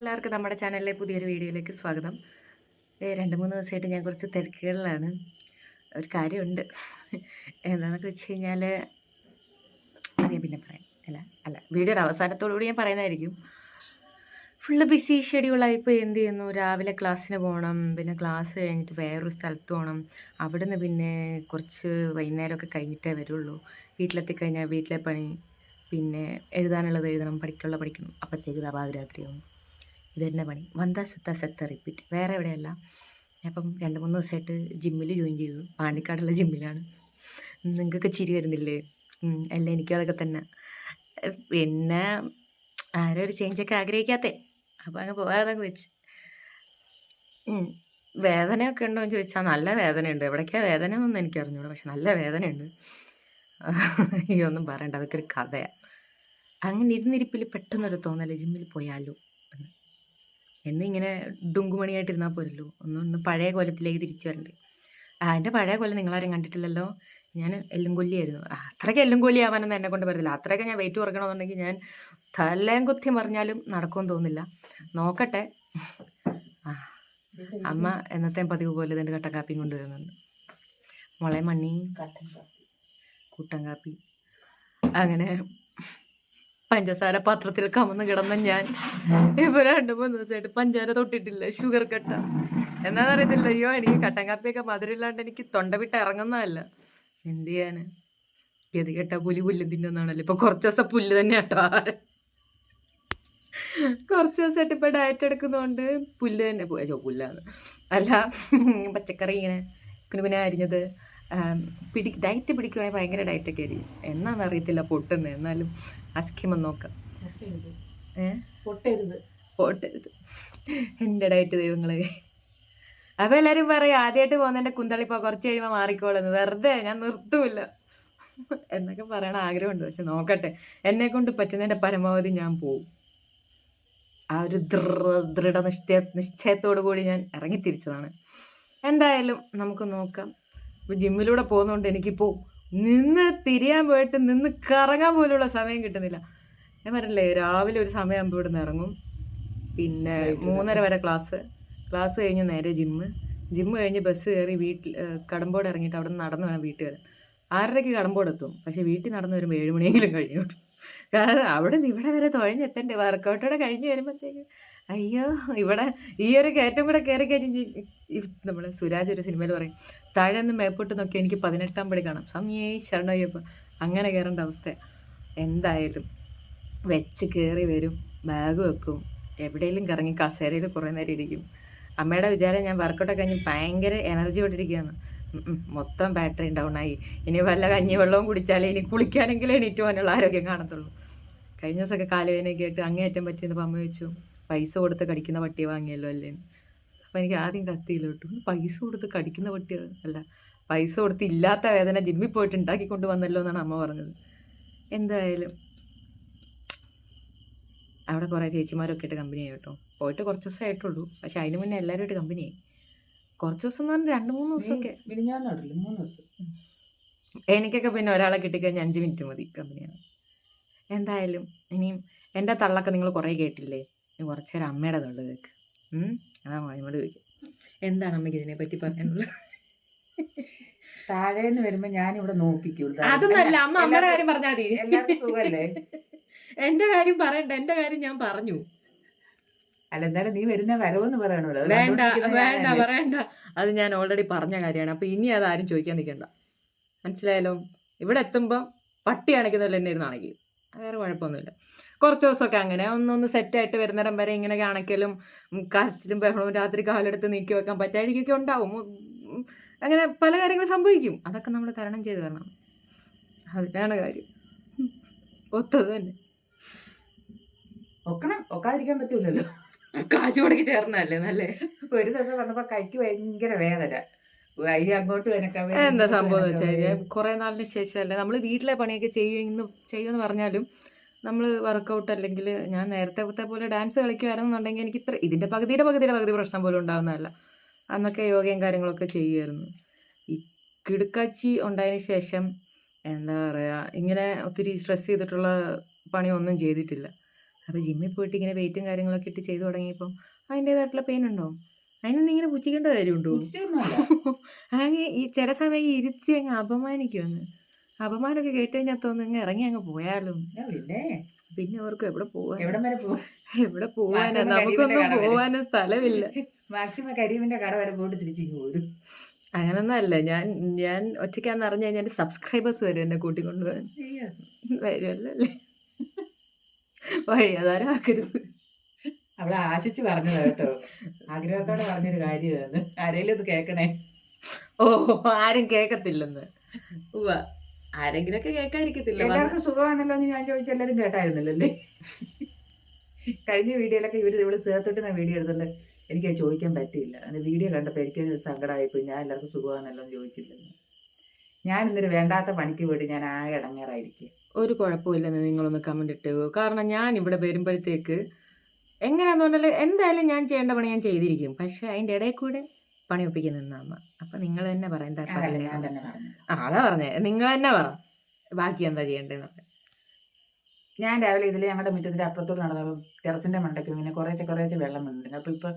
എല്ലാവർക്കും നമ്മുടെ ചാനലിലെ പുതിയൊരു വീഡിയോയിലേക്ക് സ്വാഗതം. രണ്ട് മൂന്ന് ദിവസമായിട്ട് ഞാൻ കുറച്ച് തിരക്കുകളിലാണ്. ഒരു കാര്യമുണ്ട്. എന്താണെന്നൊക്കെ വെച്ച് കഴിഞ്ഞാൽ അത് പിന്നെ പറയാം. അല്ല അല്ല വീഡിയോയുടെ അവസാനത്തോടുകൂടി ഞാൻ പറയുന്നതായിരിക്കും. ഫുള്ള് ബിസി ഷെഡ്യൂളായി ഇപ്പോൾ എന്ത് ചെയ്യുന്നു? രാവിലെ ക്ലാസ്സിന് പോകണം പിന്നെ ക്ലാസ് കഴിഞ്ഞിട്ട് വേറൊരു സ്ഥലത്ത് പോകണം അവിടുന്ന് പിന്നെ കുറച്ച് വൈകുന്നേരമൊക്കെ കഴിഞ്ഞിട്ടേ വരുള്ളൂ. വീട്ടിലെത്തി കഴിഞ്ഞാൽ വീട്ടിലെ പണി പിന്നെ എഴുതാനുള്ളത് എഴുതണം പഠിക്കാനുള്ള പഠിക്കണം. അപ്പോഴത്തേക്ക് ഇതാ പാതിരാത്രിയാവും ഇത് തന്നെ പണി. വന്താ സുത്ത സെത്ത റിപ്പീറ്റ് വേറെ എവിടെയല്ല. ഞാനിപ്പം രണ്ട് മൂന്ന് ദിവസമായിട്ട് ജിമ്മിൽ ജോയിൻ ചെയ്തു. പാണ്ടിക്കാടുള്ള ജിമ്മിലാണ് നിങ്ങൾക്കൊക്കെ ചിരി വരുന്നില്ലേ? അല്ല? എനിക്കും അതൊക്കെ തന്നെ. പിന്നെ ആരും ഒരു ചേഞ്ചൊക്കെ ആഗ്രഹിക്കാത്തേ. അപ്പോൾ അങ്ങ് പോകാതൊക്കെ വെച്ച്. വേദനയൊക്കെ ഉണ്ടോ എന്ന് ചോദിച്ചാൽ നല്ല വേദനയുണ്ട്. എവിടേക്കാണ് വേദന എന്നൊന്നും എനിക്ക് അറിഞ്ഞൂടാ. പക്ഷെ നല്ല വേദനയുണ്ട്. ഈ ഒന്നും പറയണ്ട. അതൊക്കെ ഒരു കഥയാണ് അങ്ങനെ ഇരുന്നിരിപ്പിൽ പെട്ടെന്നൊരു തോന്നൽ ജിമ്മിൽ പോയാലോ? എന്നിങ്ങനെ ഡുങ്കുമണിയായിട്ടിരുന്നാൽ പോരല്ലോ. ഒന്നൊന്ന് പഴയ കോലത്തിലേക്ക് തിരിച്ചു വരണ്ട്. ആ എന്റെ പഴയ കൊല്ലം നിങ്ങളാരും കണ്ടിട്ടില്ലല്ലോ. ഞാൻ എല്ലും കൊല്ലിയായിരുന്നു അത്രയ്ക്ക് എല്ലും കൊല്ലി ആവാനൊന്നും എന്നെ കൊണ്ട് പറ്റില്ല അത്രയ്ക്ക് ഞാൻ വെയിറ്റ് കുറയ്ക്കണമെന്നുണ്ടെങ്കിൽ ഞാൻ തലയും കുത്തി മറിഞ്ഞാലും നടക്കുമെന്ന് തോന്നില്ല നോക്കട്ടെ. ആ അമ്മ എന്നത്തെ പതിവ് പോലെ ഇതിന്റെ കട്ട കാപ്പിയും കൊണ്ടുവരുന്നുണ്ട്. മുളെ മണ്ണി. കൂട്ടൻ കാപ്പി. അങ്ങനെ. പഞ്ചസാര പാത്രത്തിൽ കമന്ന് കിടന്ന ഞാൻ. ഇപ്പൊ രണ്ടു മൂന്ന് ദിവസമായിട്ട് പഞ്ചാര തൊട്ടിട്ടില്ല ഷുഗർ കട്ട എന്നാന്ന് അറിയത്തില്ല അയ്യോ എനിക്ക് കട്ടൻ കാപ്പിയൊക്കെ മധുരമില്ലാണ്ട് എനിക്ക് തൊണ്ട വിട്ട് ഇറങ്ങുന്നതല്ല. എന്ത് ചെയ്യാന്? ഗതി കെട്ട പുലി പുല്ല് തിന്നുന്നാണല്ലോ ഇപ്പൊ കുറച്ച് ദിവസം പുല്ല് തന്നെ കേട്ടോ. കുറച്ച് ദിവസമായിട്ട് ഇപ്പൊ ഡയറ്റ് എടുക്കുന്നതുകൊണ്ട് പുല്ല് തന്നെ പോയോ പുല്ലാണ് അല്ല പച്ചക്കറി ഇങ്ങനെ പിന്നെ അരിഞ്ഞത്. പിടി ഡയറ്റ് പിടിക്കുവാണെങ്കിൽ ഭയങ്കര ഡയറ്റൊക്കെ ആയിരിക്കും. എന്നാന്ന് അറിയത്തില്ല പൊട്ടുന്നത് എന്നാലും അസ്കിമം നോക്കാം. എന്റെ പൊട്ടരുത്. പോട്ടരുത്. എന്റെ ഡയറ്റ് ദൈവങ്ങളെ. അപ്പൊ എല്ലാരും പറയും ആദ്യമായിട്ട് പോകുന്നതിന്റെ കുന്തളിപ്പ കുറച്ച് കഴിയുമ്പോൾ മാറിക്കോളുന്നു. വെറുതെ ഞാൻ നിർത്തൂല്ല. എന്നൊക്കെ പറയണ ആഗ്രഹമുണ്ട്. പക്ഷെ നോക്കട്ടെ എന്നെ കൊണ്ട് പറ്റുന്നതിന്റെ പരമാവധി ഞാൻ പോവും. ആ ഒരു ദൃഢ നിശ്ചയ നിശ്ചയത്തോടു കൂടി ഞാൻ ഇറങ്ങി തിരിച്ചതാണ്. എന്തായാലും നമുക്ക് നോക്കാം. ഇപ്പൊ ജിമ്മിലൂടെ പോകുന്നതുകൊണ്ട് എനിക്കിപ്പോൾ നിന്ന് തിരിയാൻ പോയിട്ട് നിന്ന് കറങ്ങാൻ പോലുള്ള സമയം കിട്ടുന്നില്ല. ഞാൻ പറഞ്ഞില്ലേ രാവിലെ ഒരു സമയമാകുമ്പോൾ ഇവിടെ നിന്ന് ഇറങ്ങും. പിന്നെ മൂന്നര വരെ ക്ലാസ്. ക്ലാസ് കഴിഞ്ഞ് നേരെ ജിമ്മ്. ജിമ്മ് കഴിഞ്ഞ് ബസ് കയറി വീട്ടിൽ കടമ്പോട് ഇറങ്ങിയിട്ട് അവിടെ നിന്ന് നടന്ന് വേണം വീട്ടിൽ വരാൻ. ആറരയ്ക്ക് കടമ്പോട് എത്തും. പക്ഷേ വീട്ടിൽ നടന്നു വരുമ്പോൾ ഏഴ് മണിയെങ്കിലും കഴിഞ്ഞു കാരണം അവിടെ നിന്ന് ഇവിടെ വരെ തുഴഞ്ഞെത്തണ്ടേ വർക്കൗട്ടോടെ കഴിഞ്ഞ് വരുമ്പോഴത്തേക്ക് അയ്യോ ഇവിടെ ഈ ഒരു കയറ്റം കൂടെ കയറി കഴിഞ്ഞ് നമ്മൾ സുരാജ് ഒരു സിനിമയിൽ പറയും താഴെ നിന്ന് മേപ്പോട്ട് നോക്കി എനിക്ക് പതിനെട്ടാം പടി കാണാം. സമയേ ശരണയ്യപ്പ. അങ്ങനെ കയറേണ്ട അവസ്ഥ എന്തായാലും വെച്ച് കയറി വരും ബാഗ് വെക്കും എവിടെയെങ്കിലും കറങ്ങി കസേരയിൽ കുറേ നേരം ഇരിക്കും. അമ്മയുടെ വിചാരം ഞാൻ വർക്കൗട്ടൊക്കെ കഴിഞ്ഞ് ഭയങ്കര എനർജി കൊണ്ടിരിക്കുകയാണ് ഉം ഉം. മൊത്തം ബാറ്ററി ഡൗൺ ആയി. ഇനി വല്ല കഞ്ഞി വെള്ളവും കുടിച്ചാലേ ഇനി കുളിക്കാനെങ്കിലും എണീറ്റ് പോകാനുള്ള ആരോഗ്യം കാണത്തുള്ളൂ. കഴിഞ്ഞ ദിവസമൊക്കെ കാലുവേനയൊക്കെ ആയിട്ട് അങ്ങേയറ്റം പറ്റിയെന്ന് പമ്മ വെച്ചു പൈസ കൊടുത്ത് കടിക്കുന്ന പട്ടിയെ വാങ്ങിയല്ലോ അല്ലേ? അപ്പം എനിക്ക് ആദ്യം കത്തിയില്ല കേട്ടു. പൈസ കൊടുത്ത് കടിക്കുന്ന പട്ടിയ അല്ല പൈസ കൊടുത്ത് ഇല്ലാത്ത വേദന ജിമ്മിൽ പോയിട്ട് ഉണ്ടാക്കിക്കൊണ്ട് കൊണ്ടുവന്നല്ലോ എന്നാണ് അമ്മ പറഞ്ഞത്. എന്തായാലും അവിടെ കുറേ ചേച്ചിമാരൊക്കെ ആയിട്ട് കമ്പനിയായി കേട്ടോ. പോയിട്ട് കുറച്ച് ദിവസം ആയിട്ടുള്ളൂ. പക്ഷെ അതിന് മുന്നേ എല്ലാവരും ആയിട്ട് കമ്പനിയായി കുറച്ച് ദിവസം എന്ന് പറഞ്ഞാൽ രണ്ട് മൂന്ന് ദിവസമൊക്കെ. മൂന്ന് ദിവസം. എനിക്കൊക്കെ പിന്നെ ഒരാളെ കിട്ടിക്കഴിഞ്ഞാൽ അഞ്ച് മിനിറ്റ് മതി കമ്പനിയാണ് എന്തായാലും ഇനിയും എന്റെ തള്ളൊക്കെ നിങ്ങൾ കുറേ കേട്ടില്ലേ? കുറച്ച് നേരം അമ്മയുടെ തള്ളു കേൾക്ക് ഉം? അതാ മോനോട് ചോദിക്കും. എന്താണ് അമ്മയ്ക്ക് ഇതിനെ പറ്റി പറയാനുള്ളത്? താഴേന്ന് വരുമ്പോ ഞാനിവിടെ നോക്കിക്കൂ. അതൊന്നല്ല അമ്മ അമ്മയുടെ കാര്യം പറഞ്ഞാൽ മതി. സുഖല്ലേ? എന്റെ കാര്യം പറയണ്ട എന്റെ കാര്യം ഞാൻ പറഞ്ഞു. അല്ല എന്തായാലും നീ വരുന്ന വരവെന്ന് പറയണല്ലോ. വേണ്ട വേണ്ട. പറയണ്ട. അത് ഞാൻ ഓൾറെഡി പറഞ്ഞ കാര്യമാണ്. അപ്പൊ ഇനി അത് ആരും ചോദിക്കാൻ നിൽക്കണ്ട. മനസ്സിലായാലോ ഇവിടെ എത്തുമ്പോൾ പട്ടി അണയ്ക്കുന്നല്ലോ എന്നെ ഇരുന്ന് അണയ്ക്കും. വേറെ കുഴപ്പമൊന്നുമില്ല. കുറച്ച് ദിവസമൊക്കെ അങ്ങനെ ഒന്നൊന്ന് സെറ്റായിട്ട് വരുന്നിടം വരെ ഇങ്ങനെ കാണിക്കലും കരച്ചിലും ബഹളവും രാത്രി കാലെടുത്ത് നീക്കി വെക്കാൻ പറ്റാഴികയൊക്കെ ഉണ്ടാവും. അങ്ങനെ പല കാര്യങ്ങളും സംഭവിക്കും. അതൊക്കെ നമ്മൾ തരണം ചെയ്ത് തരണം അതിനാണ് കാര്യം. ഒത്തത് തന്നെ. ഒക്കണം. ഒക്കാതിരിക്കാൻ പറ്റൂലല്ലോ. കാശ് മുടക്കി ചേർന്നല്ലേ നല്ലേ? ഒരു ദിവസം വന്നപ്പോ കൈക്ക് ഭയങ്കര വേദന. അങ്ങോട്ട് എന്താ സംഭവം കുറെ നാളിന് ശേഷം അല്ലേ നമ്മൾ വീട്ടിലെ പണിയൊക്കെ ചെയ്യുമെന്ന് ചെയ്യുമെന്ന് പറഞ്ഞാലും നമ്മൾ വർക്കൗട്ട് അല്ലെങ്കിൽ ഞാൻ നേരത്തെ പോലെ ഡാൻസ് കളിക്കുമായിരുന്നുണ്ടെങ്കിൽ എനിക്ക് ഇത്ര ഇതിന്റെ പകുതിയുടെ പകുതിയുടെ പകുതി പ്രശ്നം പോലും ഉണ്ടാകുന്നതല്ല അന്നൊക്കെ യോഗയും കാര്യങ്ങളൊക്കെ ചെയ്യുമായിരുന്നു ഈ കിടുക്കാച്ചി ഉണ്ടായതിന് ശേഷം എന്താ പറയുക ഇങ്ങനെ ഒത്തിരി സ്ട്രെസ് ചെയ്തിട്ടുള്ള പണിയൊന്നും ചെയ്തിട്ടില്ല. അപ്പോൾ ജിമ്മിൽ പോയിട്ട് ഇങ്ങനെ വെയിറ്റും കാര്യങ്ങളൊക്കെ ഇട്ട് ചെയ്തു തുടങ്ങിയപ്പോൾ അതിന്റേതായിട്ടുള്ള പെയിൻ ഉണ്ടോ? അതിനൊന്നും ഇങ്ങനെ പുച്ഛിക്കേണ്ട കാര്യമുണ്ടോ? അങ്ങനെ അങ്ങ് ഈ ചില സമയം ഇരുത്തി അങ്ങ് അപമാനിക്കുമെന്ന് അപമാനമൊക്കെ കേട്ട് കഴിഞ്ഞാൽ തോന്നുന്നു ഇങ്ങ് ഇറങ്ങി അങ്ങ് പോയാലും. പിന്നെ? പിന്നെ അവർക്ക് എവിടെ പോവാൻ എവിടെ വരെ പോവാ? എവിടെ പോവാനാ? നമുക്കൊന്നും പോവാനും സ്ഥലമില്ല. മാക്സിമം കരീമിന്റെ കട വരെ പോയിട്ട് തിരിച്ചു പോരും അങ്ങനൊന്നും അല്ല. ഞാൻ ഞാൻ ഒറ്റയ്ക്കാന്ന് അറിഞ്ഞു കഴിഞ്ഞാൽ സബ്സ്ക്രൈബേഴ്സ് വരും എന്നെ കൂട്ടിക്കൊണ്ടുപോകാൻ വരുമല്ലേ വരുമല്ലോ അല്ലേ വഴി അതാരും ആക്കരുത് അവളെ ആശിച്ച് പറഞ്ഞതാ കേട്ടോ. ആഗ്രഹത്തോടെ പറഞ്ഞൊരു കാര്യമാണ് ആരെങ്കിലും ഇത് കേക്കണേ? ഓ ആരും കേക്കത്തില്ലെന്ന്. ഉവ്വ. ആരെങ്കിലൊക്കെ കേൾക്കാതിരിക്കത്തില്ല എല്ലാവർക്കും സുഖമാണല്ലോ എന്ന് ഞാൻ ചോദിച്ച എല്ലാവരും കേട്ടായിരുന്നല്ലേ കഴിഞ്ഞ വീഡിയോയിലൊക്കെ ഇവർ ഇവിടെ സേർത്തിട്ട് ഞാൻ വീഡിയോ എടുത്തിട്ട് എനിക്ക് ചോദിക്കാൻ പറ്റിയില്ല. അതിന് വീഡിയോ കണ്ടപ്പോൾ എനിക്ക് ഒരു സങ്കടമായിപ്പോയി. ഞാൻ എല്ലാവർക്കും സുഖമാണല്ലോ എന്ന് ചോദിച്ചില്ലെന്ന്. ഞാൻ ഇന്നൊരു വേണ്ടാത്ത പണിക്ക് പോയിട്ട് ഞാൻ ആകെ ഇടങ്ങേറായിരിക്കും ഒരു കുഴപ്പമില്ലെന്ന് നിങ്ങളൊന്ന് കമന്റ് ഇട്ടു കാരണം ഞാൻ ഇവിടെ വരുമ്പോഴത്തേക്ക് എങ്ങനെയാന്ന് പറഞ്ഞാൽ എന്തായാലും ഞാൻ ചെയ്യേണ്ട പണി ഞാൻ ചെയ്തിരിക്കും. പക്ഷെ അതിന്റെ ഇടയിൽ കൂടെ പണി ഒപ്പിക്കുന്ന നിന്നാമ്മ അപ്പൊ നിങ്ങൾ തന്നെ പറ എന്താ പറയണ്ടേ ആ അതാ പറഞ്ഞേ. നിങ്ങൾ തന്നെ പറ. ബാക്കി എന്താ ചെയ്യേണ്ടതെന്ന് ഞാൻ രാവിലെ ഇതിൽ ഞങ്ങളുടെ മുറ്റത്തിന്റെ അപ്പുറത്തോട് നടന്നു ടെറസിന്റെ മണ്ടയ്ക്ക് ഇങ്ങനെ കുറേശ്ശെ കുറേശ്ശെ വെള്ളം വന്നിട്ടുണ്ട് അപ്പോൾ ഇപ്പോൾ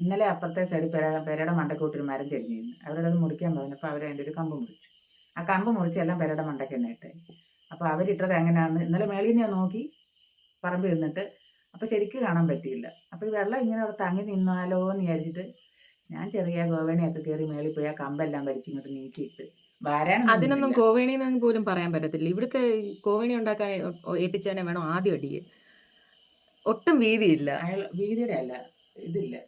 ഇന്നലെ അപ്പുറത്തെ സൈഡിൽ പെര പെരയുടെ മണ്ടക്കൂട്ടൊരു മരം ചെരിഞ്ഞിരുന്നു. അവരത് മുറിക്കാൻ പറഞ്ഞപ്പോൾ അവർ അതിന്റെ ഒരു കമ്പ് മുറിച്ചു. ആ കമ്പ് മുറിച്ച് എല്ലാം പെരയുടെ മണ്ടയ്ക്ക് തന്നെ ഇട്ടേ. അപ്പോൾ അവരിട്ടത് എങ്ങനെയാന്ന് ഇന്നലെ മേളിൽ ഞാൻ നോക്കി പറമ്പ് നിന്നിട്ട്. അപ്പോൾ ശരിക്ക് കാണാൻ പറ്റിയില്ല. അപ്പോൾ ഈ വെള്ളം ഇങ്ങനെ അവിടെ തങ്ങി നിന്നാലോ എന്ന് വിചാരിച്ചിട്ട് ഞാൻ ചെറിയ ഗോവണിയൊക്കെ കയറി മേളിൽ പോയി ആ കമ്പെല്ലാം വലിച്ച് ഇങ്ങോട്ട് നീക്കിയിട്ട്. അതിനൊന്നും. കോവേണി എന്ന് പോലും പറയാൻ പറ്റത്തില്ല. ഇവിടുത്തെ കോവേണി ഉണ്ടാക്കാൻ ഒ- വേണം ആദ്യം അടിയെ. ഒട്ടും വീതിയില്ല. വീതിയുടെ അല്ല ഇതില്ല.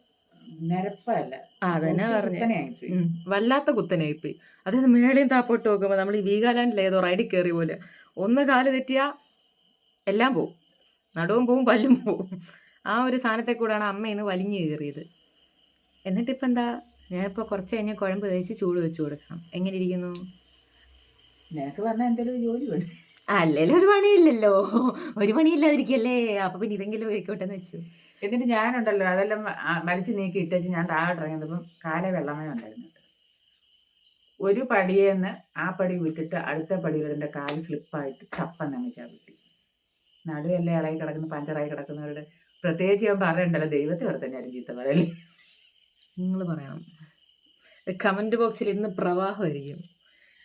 നിരപ്പല്ല. അതന്നെ പറഞ്ഞു. വല്ലാത്ത കുത്തനായിപ്പോയി അതായത് മേളയും താപ്പോട്ട് നോക്കുമ്പോൾ നമ്മൾ ഈ വീഗാലാൻഡിൽ ഏതോ റൈഡിൽ കയറി പോലെ. ഒന്ന് കാൽ തെറ്റിയാ എല്ലാം പോവും. നടുവും പോവും പല്ലും പോവും. ആ ഒരു സാധനത്തെ കൂടാണ് അമ്മ ഇന്ന് വലിഞ്ഞു കയറിയത്. എന്നിട്ടിപ്പോൾ എന്താ ഞാൻ ഇപ്പോൾ കുറച്ച് കഴിഞ്ഞ് കുഴമ്പ് തേച്ച് ചൂട് വെച്ച് കൊടുക്കണം. എങ്ങനെ ഇരിക്കുന്നു? നിനക്ക് പറഞ്ഞാൽ എന്തെങ്കിലും ജോലി വേണം അല്ലല്ലോ ഒരു പണിയില്ലല്ലോ. ഒരു പണിയില്ലാതിരിക്കല്ലേ? അപ്പൊ പിന്നെ ഇതെങ്കിലും ആയിക്കോട്ടെ എന്ന് വെച്ചു. എന്നിട്ട് ഞാനുണ്ടല്ലോ അതെല്ലാം മരിച്ചു വലിച്ചു നീക്കി ഇട്ടേച്ച് ഞാൻ താഴെ ഇറങ്ങിയപ്പം കാല വെള്ളമേ ഉണ്ടായിരുന്നു ഒരു പടിയേന്ന് ആ പടി വിട്ടിട്ട് അടുത്ത പടിയിൽ എന്റെ കാൽ സ്ലിപ്പായിട്ട് ചപ്പന്ന് അങ്ങ് ചവിട്ടി. നടുവെല്ലാം ഇളകി കിടക്കുന്ന പഞ്ചറായി കിടക്കുന്നവരുടെ പ്രത്യേകിച്ച് ഞാൻ പറയണ്ടല്ലോ ദൈവത്തെ ഓർത്തന്നെ ചീത്ത പറയല്ലേ? നിങ്ങൾ പറയണം. കമന്റ് ബോക്സിൽ ഇന്ന് പ്രവാഹമായിരിക്കും.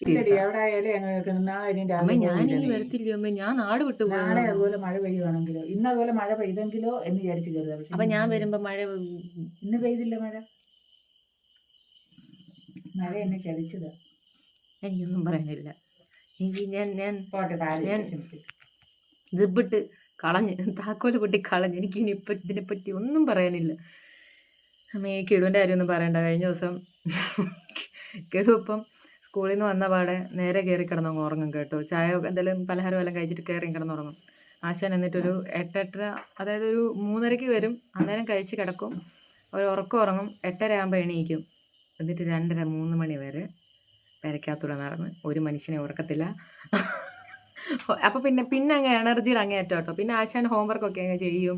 അമ്മ പോകില്ലേ? വരത്തില്ലയോ? അമ്മ ഞാൻ നാട് വിട്ടു നാളെ അതുപോലെ മഴ പെയ്യുവാണെങ്കിലോ? ഇന്ന് അതുപോലെ മഴ പെയ്തെങ്കിലോ എന്ന് വിചാരിച്ചു കരുതാ. അപ്പൊ ഞാൻ വരുമ്പോ മഴ ഇന്ന് പെയ്തില്ല മഴ. മഴ എന്നെ ചതിച്ചതാ. എനിക്കൊന്നും പറയാനില്ല. എനിക്ക് ഞാൻ ഞാൻ പോട്ടെ ഞാൻ- ജിബിട്ട് കളഞ്ഞ് താക്കോൽ പൊട്ടി കളഞ്ഞ് എനിക്ക് ഇനി ഇപ്പം ഇതിനെപ്പറ്റി ഒന്നും പറയാനില്ല. അമ്മ ഈ കിടുവിന്റെ കാര്യമൊന്നും പറയണ്ട. കഴിഞ്ഞ ദിവസം കിടു ഇപ്പം സ്കൂളിൽ നിന്ന് വന്ന പാടെ നേരെ കയറി കിടന്നങ്ങ് ഉറങ്ങും കേട്ടോ. ചായ എന്തെങ്കിലും പലഹാരം എല്ലാം കഴിച്ചിട്ട് കയറി കിടന്നുറങ്ങും ആശാൻ എന്നിട്ടൊരു എട്ടെട്ടര അതായത് ഒരു മൂന്നരയ്ക്ക് വരും. അന്നേരം കഴിച്ച് കിടക്കും. ഒരു ഉറക്കം ഉറങ്ങും. എട്ടര ആകുമ്പോൾ എണീക്കും. എന്നിട്ട് രണ്ടര മൂന്ന് മണി വരെ പെരക്കകത്തൂടെ നടന്ന് ഒരു മനുഷ്യനെ ഉറക്കത്തില്ല. അപ്പോൾ പിന്നെ പിന്നെ അങ്ങ് എനർജിയുടെ അങ്ങേറ്റം കേട്ടോ. പിന്നെ ആശാൻ ഹോംവർക്കൊക്കെ അങ്ങ് ചെയ്യും.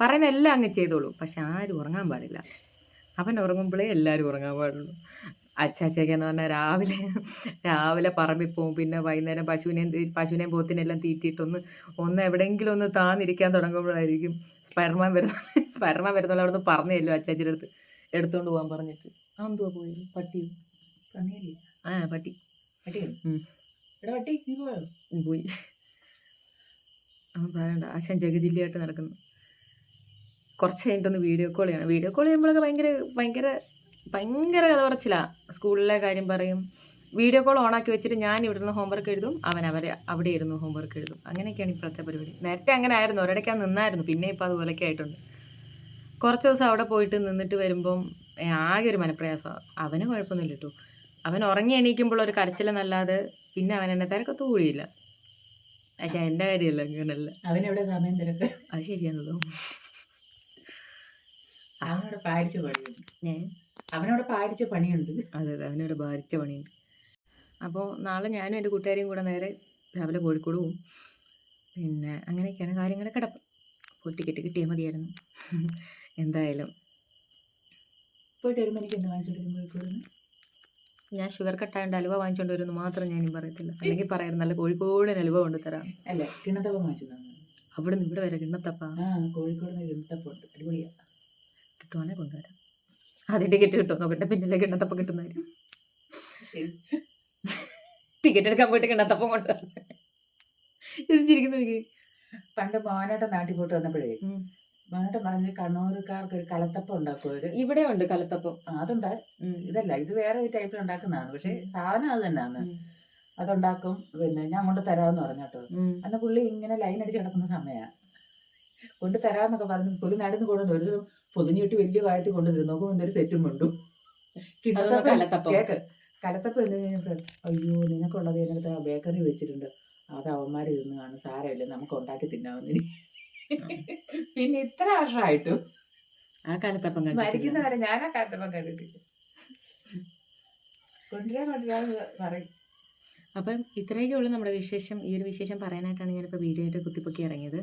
പറയുന്ന എല്ലാം അങ്ങ് ചെയ്തോളൂ. പക്ഷെ ആരും ഉറങ്ങാൻ പാടില്ല. അവൻ ഉറങ്ങുമ്പോഴേ എല്ലാവരും ഉറങ്ങാൻ പാടുള്ളൂ. അച്ചാച്ചയ്ക്ക് എന്ന് പറഞ്ഞാൽ രാവിലെ രാവിലെ പറമ്പിൽ പോകും പിന്നെ വൈകുന്നേരം പശുവിനെയും പശുവിനെയും പോത്തിനെല്ലാം തീറ്റിയിട്ടൊന്ന് ഒന്ന് എവിടെയെങ്കിലും ഒന്ന് താന്നിരിക്കാൻ തുടങ്ങുമ്പോഴായിരിക്കും സ്പൈഡർമാൻ വരുന്ന സ്പൈഡർമാൻ വരുന്നുള്ള അവിടെ നിന്ന് പറഞ്ഞല്ലോ അച്ചാച്ചിയുടെ അടുത്ത്. എടുത്തുകൊണ്ട് പോകാൻ പറഞ്ഞിട്ട്. ആ എന്തുവാ പോയി? പട്ടിയോ? ആ പട്ടി. പട്ടി പോയോ? അവൻ പറയണ്ട. ആശാൻ ജഗജില്ലയായിട്ട് നടക്കുന്നു. കുറച്ച് കഴിഞ്ഞിട്ടൊന്ന് വീഡിയോ കോൾ ചെയ്യണം. വീഡിയോ കോൾ ചെയ്യുമ്പോഴൊക്കെ ഭയങ്കര ഭയങ്കര ഭയങ്കര കഥ കുറച്ചിലാണ് സ്കൂളിലെ കാര്യം പറയും. വീഡിയോ കോൾ ഓണാക്കി വെച്ചിട്ട് ഞാൻ ഇവിടെ നിന്ന് ഹോംവർക്ക് എഴുതും. അവൻ അവരെ അവിടെ ഇരുന്ന് ഹോംവർക്ക് എഴുതും. അങ്ങനെയൊക്കെയാണ് ഇപ്പോഴത്തെ പരിപാടി. നേരത്തെ അങ്ങനെ ആയിരുന്നു. ഒരിടയ്ക്ക് നിന്നായിരുന്നു. പിന്നെ ഇപ്പോൾ അതുപോലെയൊക്കെ ആയിട്ടുണ്ട്. കുറച്ച് ദിവസം അവിടെ പോയിട്ട് നിന്നിട്ട് വരുമ്പം ആകെ ഒരു മനപ്രയാസമാണ് അവന് കുഴപ്പമൊന്നുമില്ല കേട്ടോ. അവൻ ഉറങ്ങി എണീക്കുമ്പോൾ ഒരു കരച്ചിലെന്നല്ലാതെ പിന്നെ അവൻ എന്നെ തിരക്കത്ത് കൂടിയില്ല. പക്ഷെ എന്റെ കാര്യമല്ല അങ്ങനല്ല അവനെവിടെ സമയം തിരക്ക്? അത് ശരിയാണല്ലോ. അവനോട് പാടിച്ച പണിയുണ്ട്. ഞാൻ അവനോട് പാടിച്ച പണിയുണ്ട്. അതെ അതെ അവനോട് ഭാരിച്ച പണിയുണ്ട്. അപ്പോൾ നാളെ ഞാനും എന്റെ കൂട്ടുകാരെയും കൂടെ നേരെ രാവിലെ കോഴിക്കോട് പോവും. പിന്നെ അങ്ങനെയൊക്കെയാണ് കാര്യങ്ങളുടെ കിടപ്പ്. ഫുൾ ടിക്കറ്റ് കിട്ടിയാൽ മതിയായിരുന്നു. എന്തായാലും. പോയിട്ട് ഒരു മണിക്ക് എന്താ വാങ്ങിച്ചോണ്ടിരുന്നു കോഴിക്കോട് ഞാൻ ഷുഗർ കട്ടായതുകൊണ്ട് അലുവ വാങ്ങിച്ചോണ്ട് വരുമെന്ന് മാത്രം ഞാനും പറയത്തില്ല. അല്ലെങ്കിൽ പറയാം നല്ല കോഴിക്കോടിന് അലുവ കൊണ്ടുതരാം. അല്ല കിണത്തപ്പം വാങ്ങിച്ചു അവിടെ നിന്ന് ഇവിടെ വരെ കിണ്ണത്തപ്പ? കോഴിക്കോട് നിന്ന് ഉണ്ട്. അടിപൊളിയാ. കിട്ടുവാണെങ്കിൽ കൊണ്ടുവരാം. ആദ്യം ടിക്കറ്റ് കിട്ടുമോ നോക്കട്ടെ പിന്നിലെ കിണ്ണത്തപ്പം കിട്ടുന്നവരും ടിക്കറ്റ് എടുക്കാൻ പോയിട്ട് കിണ്ണത്തപ്പം കൊണ്ടുവരണം ഇത് ചിരിക്കുന്നു എനിക്ക്. പണ്ട് മോനേട്ട നാട്ടിൽ പോയിട്ട് വന്നപ്പോഴേ. മോനേട്ടൻ പറഞ്ഞ് കണ്ണൂർക്കാർക്ക് ഒരു കലത്തപ്പം ഉണ്ടാക്കും അവർ ഇവിടെ ഉണ്ട് കലത്തപ്പം. അതുണ്ട്. ഇതല്ല ഇത് വേറെ ഒരു ടൈപ്പിൽ ഉണ്ടാക്കുന്നതാണ്. പക്ഷെ സാധനം അത് തന്നെയാണ്. അതുണ്ടാക്കും പിന്നെ ഞാൻ കൊണ്ട് തരാമെന്ന് പറഞ്ഞോട്ടോ. അന്ന് പുള്ളി ഇങ്ങനെ ലൈൻ അടിച്ച് കിടക്കുന്ന സമയമാണ് കൊണ്ട് തരാന്നൊക്കെ പറഞ്ഞു പുള്ളി നടന്ന് കൊണ്ടുവന്നു. ഒരു പൊതിഞ്ഞിട്ട് വലിയ കാര്യത്തിൽ കൊണ്ടുവരും നോക്കുമ്പോൾ എന്തൊരു സെറ്റും കൊണ്ടു. കേക്ക്. കലത്തപ്പം എന്ത് അയ്യോ നിനക്കുള്ളത് ഇതിനകത്ത് ബേക്കറി വെച്ചിട്ടുണ്ട്. അത് അവന്മാർ ഇരുന്ന് കാണും. സാരമില്ല നമുക്ക് ഉണ്ടാക്കി തിന്നാവുന്ന പിന്നെ ഇത്ര വർഷമായിട്ടും ആ കലത്തപ്പം മരിക്കുന്ന വരെ ഞാൻ ആ കലത്തപ്പം കണ്ടിട്ടില്ല. കൊണ്ടുവരാൻ കൊണ്ടുവരാന്ന് പറയും. അപ്പം ഇത്രയൊക്കെ ഉള്ളൂ നമ്മുടെ വിശേഷം. ഈ ഒരു വിശേഷം പറയാനായിട്ടാണ് ഞാനിപ്പോൾ വീഡിയോ ആയിട്ട് കുത്തിപ്പൊക്കി ഇറങ്ങിയത്.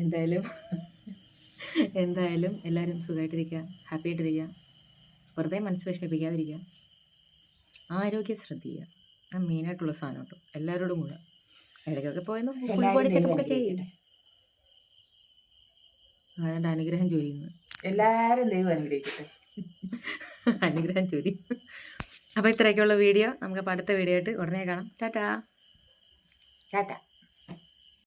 എന്തായാലും എന്തായാലും എല്ലാവരും സുഖമായിട്ടിരിക്കുക. ഹാപ്പി ആയിട്ടിരിക്കുക വെറുതെ മനസ്സ് വിഷമിപ്പിക്കാതിരിക്കുക. ആരോഗ്യം ശ്രദ്ധിക്കുക. ആ മെയിനായിട്ടുള്ള സാധനം കേട്ടോ എല്ലാവരോടും കൂടെ. ഇടയ്ക്കൊക്കെ പോയെന്ന് ഫുൾ എല്ലാവരും ബോഡി ചെക്കപ്പ് ഒക്കെ ദൈവം ചെയ്യും. അതുകൊണ്ട് അനുഗ്രഹം ചൊരിയുന്നു ദൈവം അനുഗ്രഹിക്കട്ടെ. അനുഗ്രഹം ചൊരി അപ്പോൾ ഇത്രയൊക്കെയുള്ള വീഡിയോ. നമുക്ക് അടുത്ത വീഡിയോ ആയിട്ട് ഉടനെ കാണാം. ടാറ്റാ. ടാറ്റ.